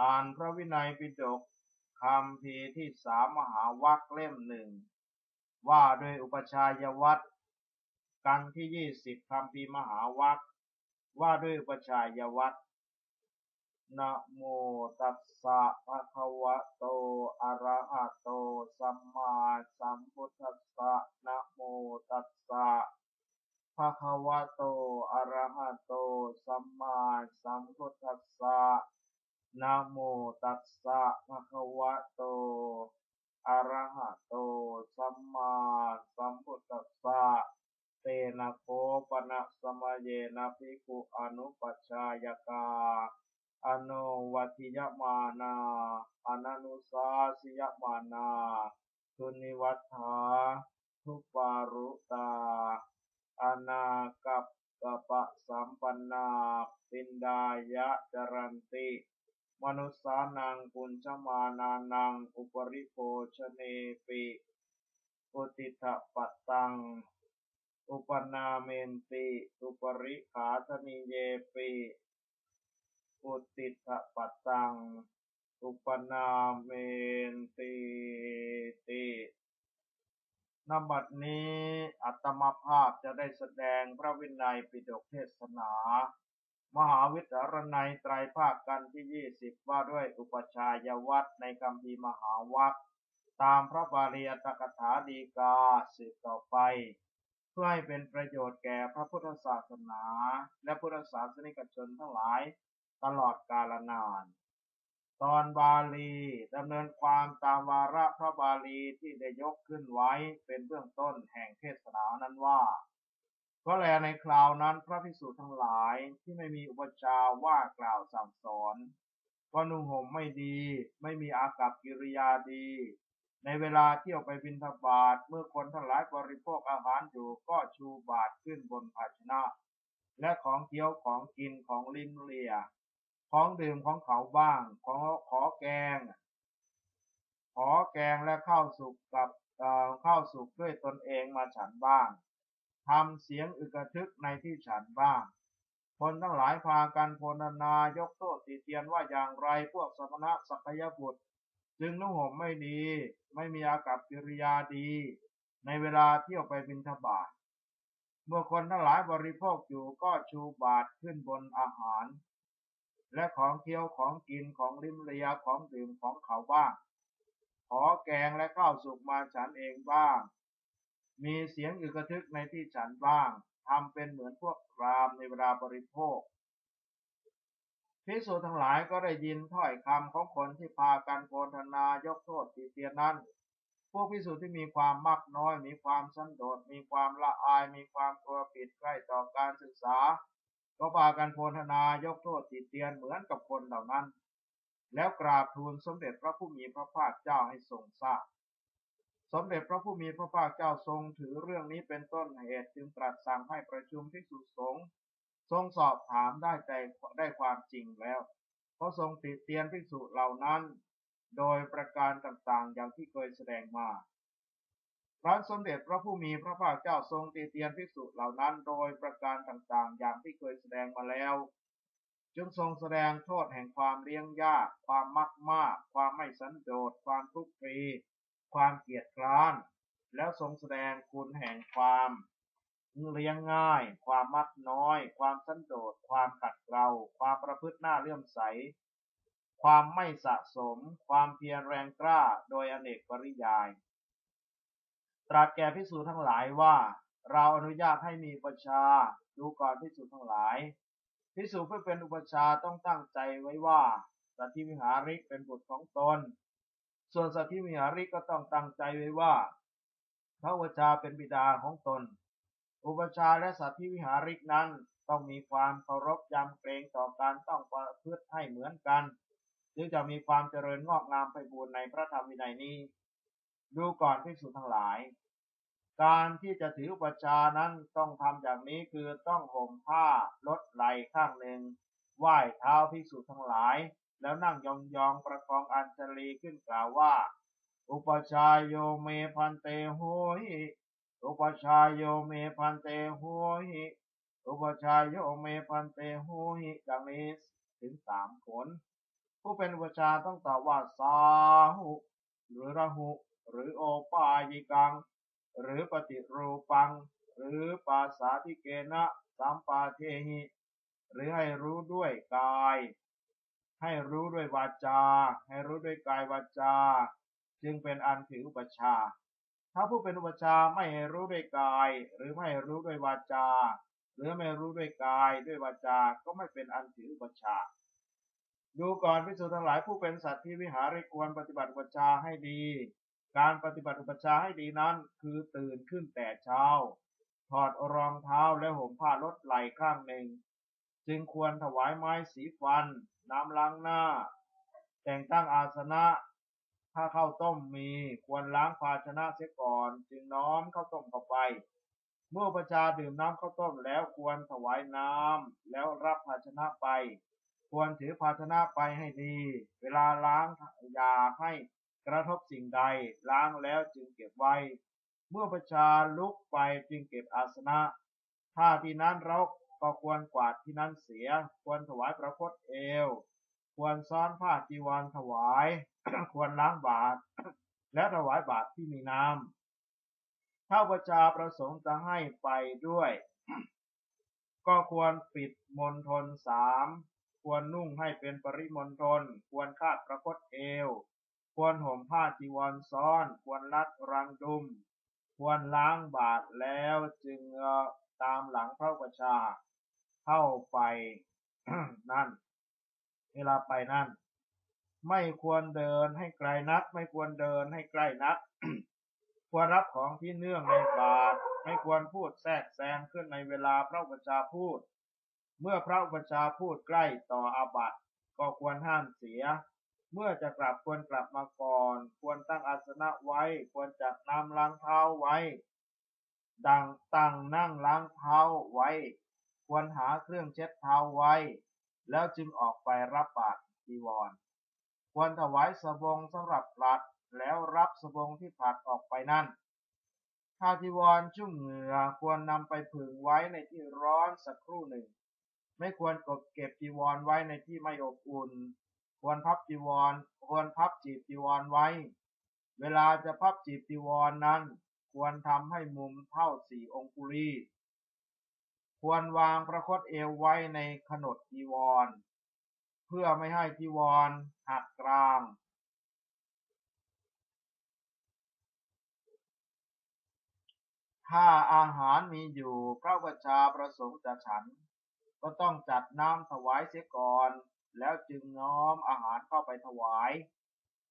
อ่านพระวินัยปิฎกคำพีที่สามมหาวัคเล่มหนึ่ง ว่าด้วยอุปชายวัตกันที่ยี่สิบคำพีมหาวัคว่าด้วยอุปชายวัตนะโมตัสสะภะคะวะโต อะระหะโต สัมมาสัมพุทธัสสะนะโมตัสสะภะคะวะโต อะระหะโต สัมมาสัมพุทธัสสะ นะโมตัสสะภะคะวะโต อะระหะโต สัมมาสัมพุทธัสสะ เตนะโคปนะสมะเยนะภิกขุอนุปัชฌายกา อโนวัติยมานาอนันุสาสิยมานาทุนิวัฏฐาทุปารุตา อนากัปกปะสัมปันนาปินดายะจรันติ มนุสานังปุญชมานานัง อุปริโภชเนปิอุติถปัตตัง อุปนาเมนติ อุปริขาธนิเยปิอุติถปัตตัง อุปนาเมนติตินบัดนี้อัตมภาพจะได้แสดงพระวินัยปิฎกเทศนา มหาวิทยารนัยไตรภาคกันที่ยี่สิบว่าด้วยอุปชายวัตในคำพีมหาวัคตามพระบาลีอัตถกถาดีกาสืบต่อไป เพื่อให้เป็นประโยชน์แก่พระพุทธศาสนา และพุทธศาสนิกชนทั้งหลายตลอดกาลนาน ตอนบาลีดำเนินความตามวาระพระบาลีที่ได้ยกขึ้นไว้เป็นเบื้องต้นแห่งเทศนานั้นว่า ก็แลในคราวนั้นพระภิกษุทั้งหลายที่ไม่มีอุปชาว่ากล่าวสั่งสอนก็นุ่งห่มไม่ดี ไม่มีอากับกิริยาดี ในเวลาเที่ยวไปบินทบาทเมื่อคนทั้งหลายบริโภคอาหารอยู่ก็ชูบาทขึ้นบนภาชนะ และของเคี้ยวของกินของลิ้นเลีย ของดื่มของเขาบ้าง ของขอแกง ขอแกงและข้าวสุกกับข้าวสุกด้วยตนเองมาฉันบ้าง ทำเสียงอึกระทึกในที่ฉันบ้าง คนทั้งหลายพากันพนานายกโทษติเตียนว่าอย่างไรพวกสมณะสักยบุตร จึงนุ่งห่มไม่ดี ไม่มีอากับกิริยาดี ในเวลาเที่ยวไปบินทบาทเมื่อคนทั้งหลายบริโภคอยู่ก็ชูบาทขึ้นบนอาหาร และของเคี้ยวของกินของลิ้มเลียของดื่มของเขาบ้าง ขอแกงและข้าวสุกมาฉันเองบ้าง มีเสียงอึกทึกในที่ฉันบ้าง ทำเป็นเหมือนพวกรามในเวลาบริโภคพิสูจทั้งหลายก็ได้ยินถ้อยคำของคนที่พากันโพธนายกโทษตีเตียนนั้น พวกพิสูจน์ที่มีความมักน้อย มีความสันโดษ มีความละอาย มีความกลัวผิดใกล้ต่อการศึกษา ก็พากันโพธนายกโทษติเตียนเหมือนกับคนเหล่านั้น แล้วกราบทูลสมเด็จพระผู้มีพระภาคเจ้าให้ทรงทราบ สมเด็จพระผู้มีพระภาคเจ้าทรงถือเรื่องนี้เป็นต้นเหตุจึงตรัสสั่งให้ประชุมภิกษุสงฆ์ทรงสอบถามได้ใจได้ความจริงแล้วเพราะทรงติเตียนภิกษุเหล่านั้น โดยประการต่างๆ อย่างที่เคยแสดงมาพระสมเด็จพระผู้มีพระภาคเจ้าทรงตีเตียนภิกษุเหล่านั้น โดยประการต่างๆ อย่างที่เคยแสดงมาแล้ว จึงทรงแสดงโทษแห่งความเลี้ยงยาก ความมักมาก ความไม่สันโดษความทุกข์ฟรี ความเกียจคร้าน แล้วทรงแสดงคุณแห่งความเลี้ยงง่าย ความมักน้อย ความสันโดษ ความขัดเกลาความประพฤติหน้าเลื่อมใส ความไม่สะสม ความเพียรแรงกล้า โดยอเนกปริยาย ตรัสแก่พิสูจทั้งหลายว่า เราอนุญาตให้มีประชา ดูก่อนพิสูจทั้งหลายพิสูจเพื่อเป็นอุปชาต้องตั้งใจไว้ว่าสัตธิวิหาริกเป็นบุตรของตน ส่วนสัตธิวิหาริกก็ต้องตั้งใจไว้ว่าพระอุปชาเป็นบิดาของตน อุปชาและสัตธิวิหาริกนั้นต้องมีความเคารพยำเกรงต่อการต้องประพฤติให้เหมือนกัน จึงจะมีความเจริญงอกงามไปบูรในพระธรรมวินัยนี้ ดูก่อนพิสูจทั้งหลาย การที่จะถืออุปชานั้นต้องทำอย่างนี้คือต้องห่มผ้าลดไหลข้างหนึ่งไหว้เท้าภิกษุทั้งหลาย แล้วนั่งยองยองประคองอัญชลีขึ้นกล่าวว่า อุปชาโยเมพันเตโหหิอุปชาโยเมพันเตโหหิอุปชาโยเมพันเตโหหิดังนี้ถึงสามผล ผู้เป็นอุปชาต้องตอบว่าสาหุ หรือระหุ หรือโอปายิกัง หรือปฏิรูปัง หรือปาสาธิเกนะสัมปาเทหิ หรือให้รู้ด้วยกาย ให้รู้ด้วยวาจา ให้รู้ด้วยกายวาจา จึงเป็นอันถืออุปชา ถ้าผู้เป็นอุปชาไม่ให้รู้ด้วยกาย หรือไม่ให้รู้ด้วยวาจา หรือไม่รู้ด้วยกายด้วยวาจา ก็ไม่เป็นอันถืออุปชา ดูก่อนพิสูจน์ทั้งหลายผู้เป็นสัตว์ที่วิหาริควรปฏิบัติอุปชาให้ดี การปฏิบัติอุปชาให้ดีนั้น คือตื่นขึ้นแต่เช้า ถอดรองเท้าและห่มผ้าลดไหล่ข้างหนึ่ง จึงควรถวายไม้สีฟัน น้ำล้างหน้า แต่งตั้งอาสนะ ถ้าข้าวต้มมีควรล้างภาชนะเสียก่อน จึงน้อมข้าวต้มเข้าไป เมื่อประชาดื่มน้ำข้าวต้มแล้วควรถวายน้ำแล้วรับภาชนะไป ควรถือภาชนะไปให้ดี เวลาล้างอย่าให้กระทบสิ่งใด ล้างแล้วจึงเก็บไว้ เมื่อประชาลุกไปจึงเก็บอาสนะ ถ้าที่นั้นรก ก็ควรกวาดที่นั้นเสีย ควรถวายพระพจน์เอว ควรซ้อนผ้าจีวรถวาย ควรล้างบาตรและถวายบาตรที่มีน้ำถ้าประชาประสงค์จะให้ไปด้วย ก็ควรปิดมณฑลสามควรนุ่งให้เป็นปริมณฑลควรคาดประคตเอว ควรห่มผ้าจีวรซ้อน ควรรัดรังดุม ควรล้างบาตรแล้วจึงตามหลังพระประชา เข้าไปนั่น เวลาไปนั่น ไม่ควรเดินให้ไกลนัก ไม่ควรเดินให้ใกล้นัก ควรรับของที่เนื่องในบาตรไม่ควรพูดแทรกแซงขึ้นในเวลาพระประชาพูด เมื่อพระประชาพูดใกล้ต่ออาบัติก็ควรห้ามเสีย เมื่อจะกลับควรกลับมาก่อน ควรตั้งอาสนะไว้ ควรจัดน้ำล้างเท้าไว้ ดังตั้งนั่งล้างเท้าไว้ ควรหาเครื่องเช็ดเท้าไว้ แล้วจึงออกไปรับบาตรจีวร ควรถวายสบงสำหรับผลัดแล้วรับสบงที่ผลัดออกไปนั่นถ้าจีวรชุ่มเหงื่อควรนำไปผึ่งไว้ในที่ร้อนสักครู่หนึ่ง ไม่ควรกดเก็บจีวรไว้ในที่ไม่อบอุ่น ควรพับจีวร ควรพับจีบจีวรไว้ เวลาจะพับจีบจีวรนนั้น ควรทำให้มุมเท่าสี่องคุลี ควรวางประคตเอวไว้ในขนดจีวร เพื่อไม่ให้จีวรหักกลางถ้าอาหารมีอยู่พระประชาประสงค์จะฉัน ก็ต้องจัดน้ำถวายเสียก่อน แล้วจึงน้อมอาหารเข้าไปถวาย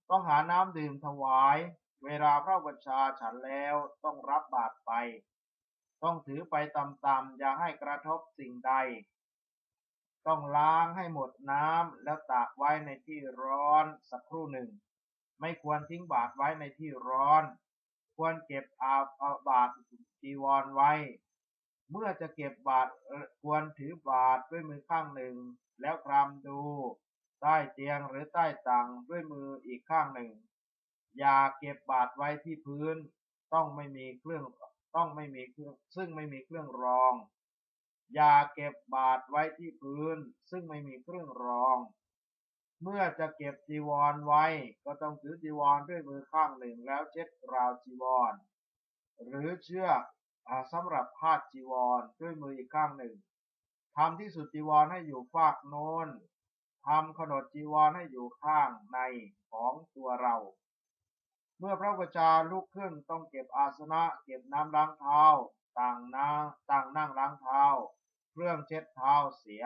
ต้องหาน้ำดื่มถวาย เวลาพระประชาฉันแล้วต้องรับบาตรไป ต้องถือไปตามๆอย่าให้กระทบสิ่งใด ต้องล้างให้หมดน้ำแล้วตากไว้ในที่ร้อนสักครู่หนึ่ง ไม่ควรทิ้งบาตรไว้ในที่ร้อน ควรเก็บอาอาบาตรจีวรไว้ เมื่อจะเก็บบาตรควรถือบาตรด้วยมือข้างหนึ่ง แล้วคลำดู ใต้เตียงหรือใต้ตังด้วยมืออีกข้างหนึ่ง อย่าเก็บบาตรไว้ที่พื้น ต้องไม่มีเครื่อง ต้องไม่มีเครื่องซึ่งไม่มีเครื่องรอง อย่าเก็บบาตรไว้ที่พื้น ซึ่งไม่มีเครื่องรอง เมื่อจะเก็บจีวรไว้ ก็ต้องถือจีวรด้วยมือข้างหนึ่งแล้วเช็ดราวจีวร หรือเชือกสำหรับพาดจีวรด้วยมืออีกข้างหนึ่งทำที่สุดจีวรให้อยู่ฝากโน้นทำขนดจีวรให้อยู่ข้างในของตัวเรา เมื่อพระวจาลุกขึ้นต้องเก็บอาสนะ เก็บน้ำล้างเท้า ต่างนั่งต่างนั่งล้างเท้า เครื่องเช็ดเท้าเสีย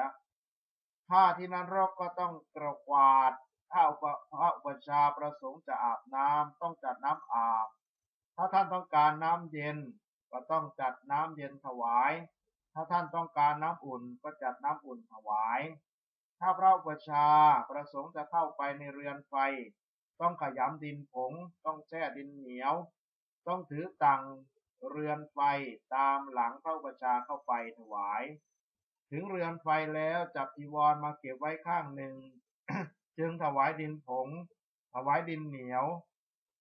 ถ้าที่นั้นรกก็ต้องกระวาด ถ้าพระอุปชาประสงค์จะอาบน้ำต้องจัดน้ำอาบ ถ้าท่านต้องการน้ำเย็นก็ต้องจัดน้ำเย็นถวาย ถ้าท่านต้องการน้ำอุ่นก็จัดน้ำอุ่นถวาย ถ้าพระอุปชาประสงค์จะเข้าไปในเรือนไฟ ต้องขยำดินผง ต้องแช่ดินเหนียว ต้องถือตังเรือนไฟตามหลังพระอุปชาเข้าไปถวาย ถึงเรือนไฟแล้วจับจีวรมาเก็บไว้ข้างหนึ่ง จึงถวายดินผง ถวายดินเหนียว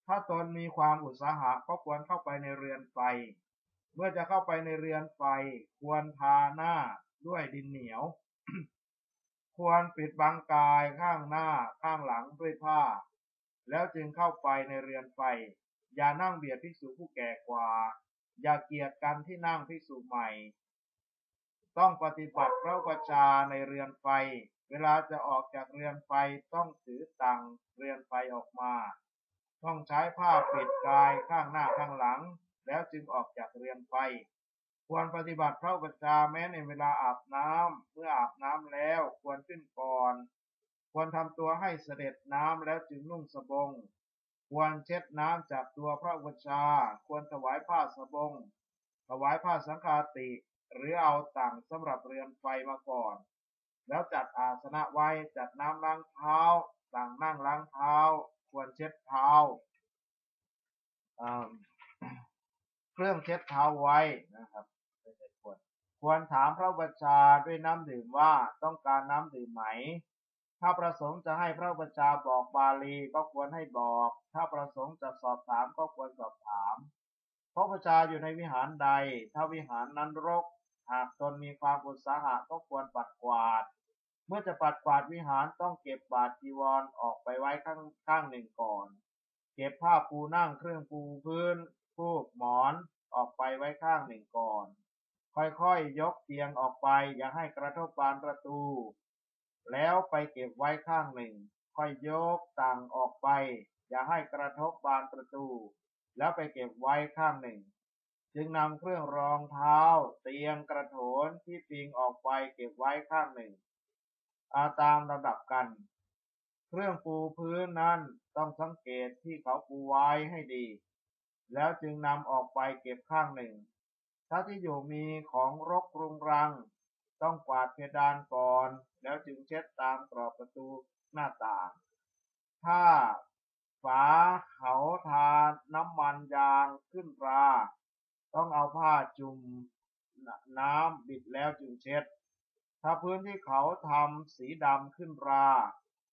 ถ้าตนมีความอุตสาหะก็ควรเข้าไปในเรือนไฟ เมื่อจะเข้าไปในเรือนไฟ ควรทาหน้าด้วยดินเหนียว ควรปิดบังกายข้างหน้าข้างหลังด้วยผ้า แล้วจึงเข้าไปในเรือนไฟ อย่านั่งเบียดภิกษุผู้แก่กว่า อย่าเกียดกันที่นั่งภิกษุใหม่ ต้องปฏิบัติพระอุปชาในเรือนไฟ เวลาจะออกจากเรือนไฟต้องถือตังเรือนไฟออกมา ต้องใช้ผ้าปิดกายข้างหน้าข้างหลัง แล้วจึงออกจากเรือนไฟ ควรปฏิบัติพระอุปชาแม้ในเวลาอาบน้ำเมื่ออาบน้ำแล้วควรขึ้นก่อน ควรทำตัวให้เสด็จน้ำแล้วจึงนุ่งสบง ควรเช็ดน้ำจากตัวพระอุปชา ควรถวายผ้าสบง ถวายผ้าสังฆาติ หรือเอาต่างสำหรับเรือนไฟมาก่อน แล้วจัดอาสนะไว้จัดน้ำล้างเท้า ต่างนั่งล้างเท้า ควรเช็ดเท้า เครื่องเช็ดเท้าไว้นะครับไม่ใช่ควรควรถามพระบัญชาด้วยน้ำดื่มว่าต้องการน้ำดื่มไหม ถ้าประสงค์จะให้พระบัญชาบอกบาลีก็ควรให้บอก ถ้าประสงค์จะสอบถามก็ควรสอบถาม พระบัญชาอยู่ในวิหารใด ถ้าวิหารนั้นรก หากตนมีความอุตสาหะก็ควรปัดกวาด เมื่อจะปัดกวาดวิหารต้องเก็บบาตรจีวรอออกไปไว้ข้างข้างหนึ่งก่อน เก็บผ้าปูนั่งเครื่องปูพื้นฟูกหมอนออกไปไว้ข้างหนึ่งก่อน ค่อยๆยยกเตียงออกไปอย่าให้กระทบบานประตู แล้วไปเก็บไว้ข้างหนึ่ง ค่อยยกต่างออกไป อย่าให้กระทบบานประตู แล้วไปเก็บไว้ข้างหนึ่ง จึงนำเครื่องรองเท้า เตียงกระโถนที่ปิงออกไปเก็บไว้ข้างหนึ่ง อาตามระดับกัน เครื่องปูพื้นนั้นต้องสังเกตที่เขาปูไว้ให้ดี แล้วจึงนำออกไปเก็บข้างหนึ่ง ถ้าที่อยู่มีของรกรุงรัง ต้องกวาดเพดานก่อน แล้วจึงเช็ดตามกรอบประตูหน้าต่าง ถ้าฝาเขาทาน้ำมันยางขึ้นรา ต้องเอาผ้าจุ่มน้ำบิดแล้วจึงเช็ด ถ้าพื้นที่เขาทำสีดำขึ้นรา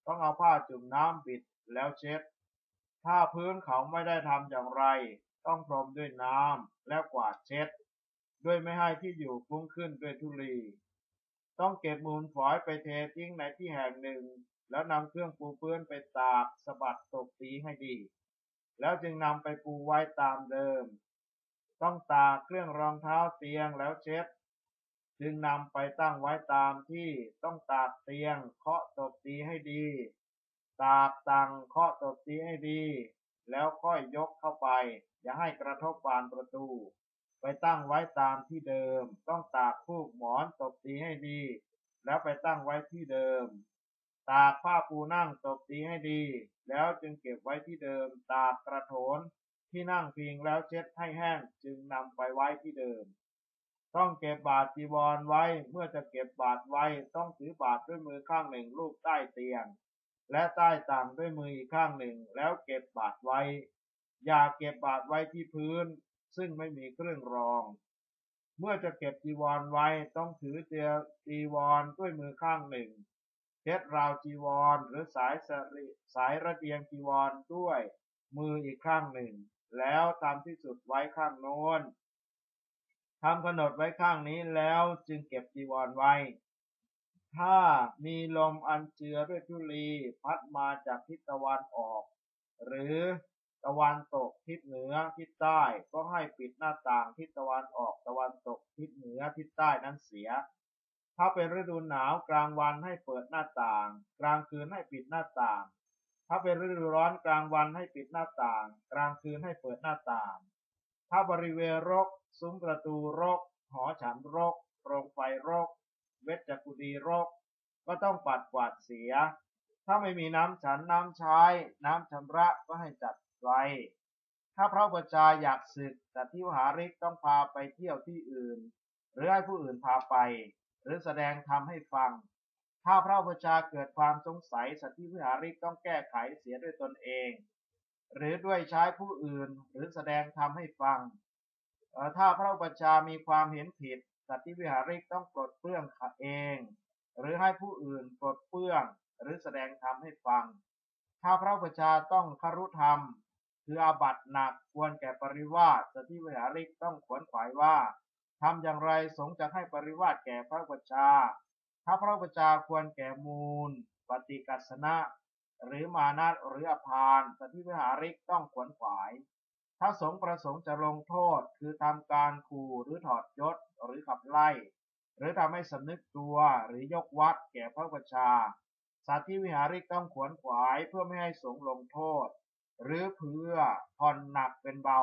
ต้องเอาผ้าจุ่มน้ำบิดแล้วเช็ด ถ้าพื้นเขาไม่ได้ทำอย่างไร ต้องพรมด้วยน้ำแล้วกวาดเช็ด ด้วยไม่ให้ที่อยู่ฟุ้งขึ้นด้วยธุลี ต้องเก็บมูลฝอยไปเททิ้งในที่แห่งหนึ่ง แล้วนำเครื่องปูพื้นไปตากสะบัดตกตีให้ดี แล้วจึงนำไปปูไว้ตามเดิม ต้องตากเครื่องรองเท้าเตียงแล้วเช็ด จึงนำไปตั้งไว้ตามที่ต้องตากเตียงเคาะตบตีให้ดี ตากตังเคาะตบตีให้ดี แล้วค่อยยกเข้าไป อย่าให้กระทบบานประตู ไปตั้งไว้ตามที่เดิม ต้องตากฟูกหมอนตบตีให้ดี แล้วไปตั้งไว้ที่เดิม ตากผ้าปูนั่งตบตีให้ดี แล้วจึงเก็บไว้ที่เดิม ตากกระโถนที่นั่งพิงแล้วเช็ดให้แห้งจึงนำไปไว้ที่เดิม ต้องเก็บบาตรจีวรไว้ เมื่อจะเก็บบาตรไว้ ต้องถือบาตรด้วยมือข้างหนึ่งลูบใต้เตียง และใต้ต่างด้วยมืออีกข้างหนึ่ง แล้วเก็บบาตรไว้ อย่าเก็บบาตรไว้ที่พื้น ซึ่งไม่มีเครื่องรอง เมื่อจะเก็บจีวรไว้ต้องถือเตียจีวรด้วยมือข้างหนึ่งเช็ดราวจีวรหรือสายสริสายระเดียงจีวรด้วยมืออีกข้างหนึ่ง แล้วทำที่สุดไว้ข้างโน้นทำกำหนดไว้ข้างนี้แล้วจึงเก็บจีวรไว้ ถ้ามีลมอันเจือด้วยธุลีพัดมาจากทิศตะวันออก หรือ ตะวันตกทิศเหนือทิศใต้ก็ให้ปิดหน้าต่างทิศตะวันออกตะวันตกทิศเหนือทิศใต้นั้นเสีย ถ้าเป็นฤดูหนาวกลางวันให้เปิดหน้าต่าง กลางคืนให้ปิดหน้าต่าง ถ้าเป็นฤดูร้อนกลางวันให้ปิดหน้าต่าง กลางคืนให้เปิดหน้าต่าง ถ้าบริเวณรก ซุ้มประตูรก หอฉันรกโรงไฟรก เวชจักุดีรก ก็ต้องปัดกวาดเสีย ถ้าไม่มีน้ำฉันน้ำใช้ น้ำชำระก็ให้จัด ไว้ ถ้าพระบัญชาอยากศึกแต่ที่หาริกต้องพาไปเที่ยวที่อื่น หรือให้ผู้อื่นพาไป หรือแสดงธรรมให้ฟัง ถ้าพระบัญชาเกิดความสงสัยสัตว์ที่วิหาริกต้องแก้ไขเสียด้วยตนเอง หรือด้วยใช้ผู้อื่นหรือแสดงธรรมให้ฟัง ถ้าพระบัญชามีความเห็นผิดสัตว์ที่วิหาริกต้องปลดเปลื้องเอง หรือให้ผู้อื่นปลดเปลื้องหรือแสดงธรรมให้ฟัง ถ้าพระบัญชาต้องคารุธรรม คืออาบัติหนักควรแก่ปริวาสสัตว์ที่วิหาริกต้องขวนขวายว่าทำอย่างไรสงจะให้ปริวาสแก่พระบัญชา ถ้าพระอุปชาควรแก่มูล ปฏิกัสนะ หรือมานัตหรืออภานสถิวิหาริกต้องขวนขวาย ถ้าสงประสงค์จะลงโทษคือทำการขู่หรือถอดยศหรือขับไล่ หรือทำให้สำนึกตัวหรือยกวัดแก่พระอุปชาสัตว์ที่วิหาริกต้องขวนขวายเพื่อไม่ให้สงลงโทษ หรือเพื่อผ่อนหนักเป็นเบา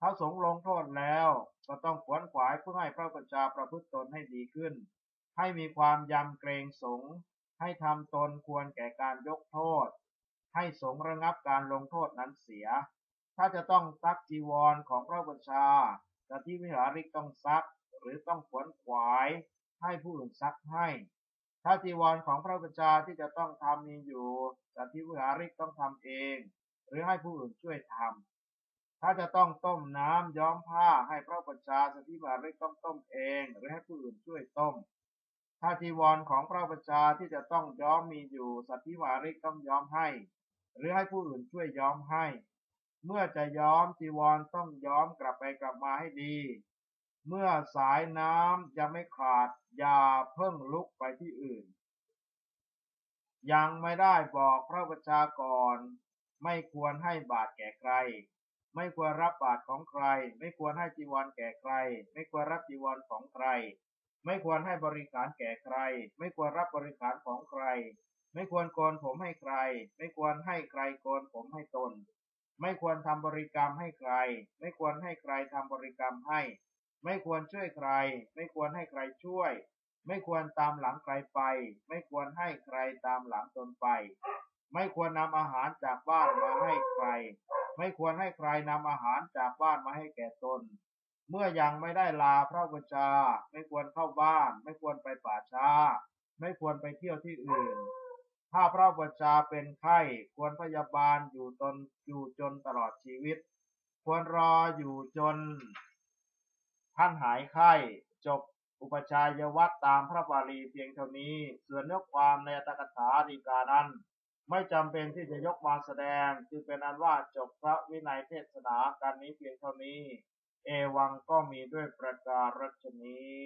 ถ้าสงฆ์ลงโทษแล้วก็ต้องขวนขวายเพื่อให้พระอุปชาประพฤติตนให้ดีขึ้น ให้มีความยำเกรงสงฆ์ให้ทำตนควรแก่การยกโทษ ให้สงฆ์ระงับการลงโทษนั้นเสีย ถ้าจะต้องซักจีวรของพระอุปชาสัตว์ที่วิหาริกต้องซักหรือต้องขวนขวายให้ผู้อื่นซักให้ถ้าจีวรของพระอุปชาที่จะต้องทำมีอยู่สัตว์ที่วิหาริกต้องทำเอง หรือให้ผู้อื่นช่วยทำถ้าจะต้องต้มน้ำย้อมผ้าให้พระอุปชาสัตว์ที่วิหาริกต้องต้มเอง หรือให้ผู้อื่นช่วยต้ม ถ้าจีวรของพระอุปชาที่จะต้องย้อมมีอยู่สัตว์ที่วิหาริกต้องย้อมให้ หรือให้ผู้อื่นช่วยย้อมให้ เมื่อจะย้อมจีวรต้องย้อมกลับไปกลับมาให้ดี เมื่อสายน้ำยังไม่ขาดอย่าเพิ่งลุกไปที่อื่นยังไม่ได้บอกพระประชากร ไม่ควรให้บาตรแก่ใคร ไม่ควรรับบาตรของใคร ไม่ควรให้จีวรแก่ใคร ไม่ควรรับจีวรของใคร ไม่ควรให้บริขารแก่ใคร ไม่ควรรับบริขารของใคร ไม่ควรโกนผมให้ใคร ไม่ควรให้ใครโกนผมให้ตน ไม่ควรทำบริกรรมให้ใคร ไม่ควรให้ใครทำบริกรรมให้ ไม่ควรช่วยใคร ไม่ควรให้ใครช่วย ไม่ควรตามหลังใครไป ไม่ควรให้ใครตามหลังตนไป ไม่ควรนำอาหารจากบ้านมาให้ใคร ไม่ควรให้ใครนำอาหารจากบ้านมาให้แก่ตน เมื่อยังไม่ได้ลาพระบูชา ไม่ควรเข้าบ้าน ไม่ควรไปป่าช้า ไม่ควรไปเที่ยวที่อื่น ถ้าพระบูชาเป็นไข้ควรพยาบาลอยู่ตนอยู่จนตลอดชีวิต ควรรออยู่จน ท่านหายไข้จบอุปชายวัตรตามพระบาลีเพียงเท่านี้ ส่วนเนื้อความในอัตถกถาดีกานั้น ไม่จำเป็นที่จะยกมาแสดง จึงเป็นอันว่าจบพระวินัยเทศนาการนี้เพียงเท่านี้ เอวังก็มีด้วยประการรัชนี้